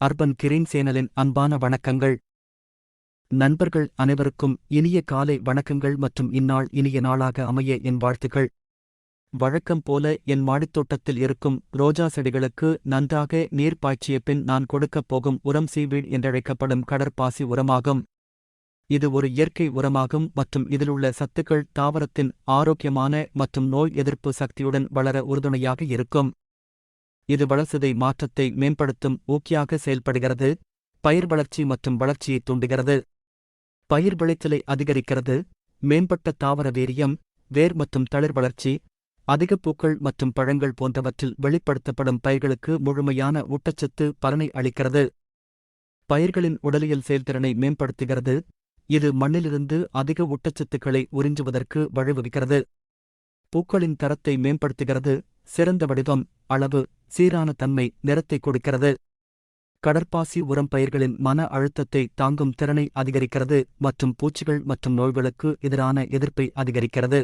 Urban green சேனலின் அன்பான வணக்கங்கள். நண்பர்கள் அனைவருக்கும் இனிய காலை வணக்கங்கள் மற்றும் இந்நாள் இனிய நாளாக அமைய என் வாழ்த்துக்கள். வழக்கம் போல என் மாடித்தோட்டத்தில் இருக்கும் ரோஜா செடிகளுக்கு நன்றாக நீர் பாய்ச்சிய பின் நான் கொடுக்கப் போகும் உரம் சீவீட் என்றழைக்கப்படும் கடற்பாசி உரமாகும். இது ஒரு இயற்கை உரமாகும் மற்றும் இதிலுள்ள சத்துக்கள் தாவரத்தின் ஆரோக்கியமான மற்றும் நோய் எதிர்ப்பு சக்தியுடன் வளர உறுதுணையாக இருக்கும். இது வளர்சிதை மாற்றத்தை மேம்படுத்தும் ஊக்கியாக செயல்படுகிறது பயிர் வளர்ச்சி மற்றும் வளர்ச்சியை தூண்டுகிறது. பயிர் விளைச்சலை அதிகரிக்கிறது மேம்பட்ட தாவர வீரியம் வேர் மற்றும் தளிர் வளர்ச்சி அதிக பூக்கள் மற்றும் பழங்கள் போன்றவற்றில் வெளிப்படுத்தப்படும் பயிர்களுக்கு முழுமையான ஊட்டச்சத்து பலனை அளிக்கிறது. பயிர்களின் உடலியல் செயல்திறனை மேம்படுத்துகிறது இது மண்ணிலிருந்து அதிக ஊட்டச்சத்துக்களை உறிஞ்சுவதற்கு வழிவகுக்கிறது. பூக்களின் தரத்தை மேம்படுத்துகிறது சிறந்த வடிவம் அளவு சீரான தன்மை நிறத்தை கொடுக்கிறது. கடற்பாசி உரம் பயிர்களின் மன அழுத்தத்தை தாங்கும் திறனை அதிகரிக்கிறது மற்றும் பூச்சிகள் மற்றும் நோய்களுக்கு எதிரான எதிர்ப்பை அதிகரிக்கிறது.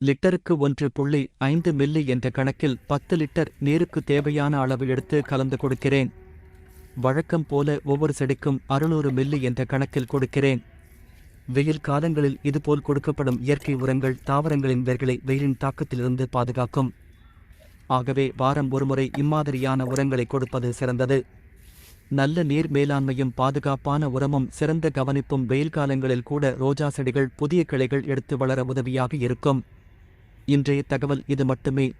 லிட்டருக்கு ஒன்று புள்ளி ஐந்து மில்லி என்ற கணக்கில் பத்து லிட்டர் நீருக்கு தேவையான அளவு எடுத்து கலந்து கொடுக்கிறேன். வழக்கம் போல ஒவ்வொரு செடிக்கும் அறுநூறு மில்லி என்ற கணக்கில் கொடுக்கிறேன். வெயில் காலங்களில் இதுபோல் கொடுக்கப்படும் இயற்கை உரங்கள் தாவரங்களின் வேர்களை வெயிலின் தாக்கத்திலிருந்து பாதுகாக்கும். ஆகவே வாரம் ஒருமுறை இம்மாதிரியான உரங்களை கொடுப்பது சிறந்தது. நல்ல நீர் மேலாண்மையும் பாதுகாப்பான உரமும் சிறந்த கவனிப்பும் வெயில் காலங்களில் கூட ரோஜா செடிகள் புதிய கிளைகள் எடுத்து வளர உதவியாக இருக்கும். இன்றைய தகவல் இது மட்டுமே.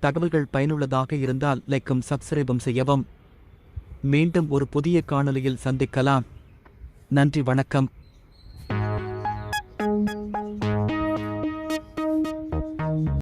தகவல்கள் பயனுள்ளதாக இருந்தால் லைக்கும் சப்ஸ்கிரைபும் செய்யவும். மீண்டும் ஒரு புதிய காணொலியில் சந்திக்கலாம். நன்றி வணக்கம்.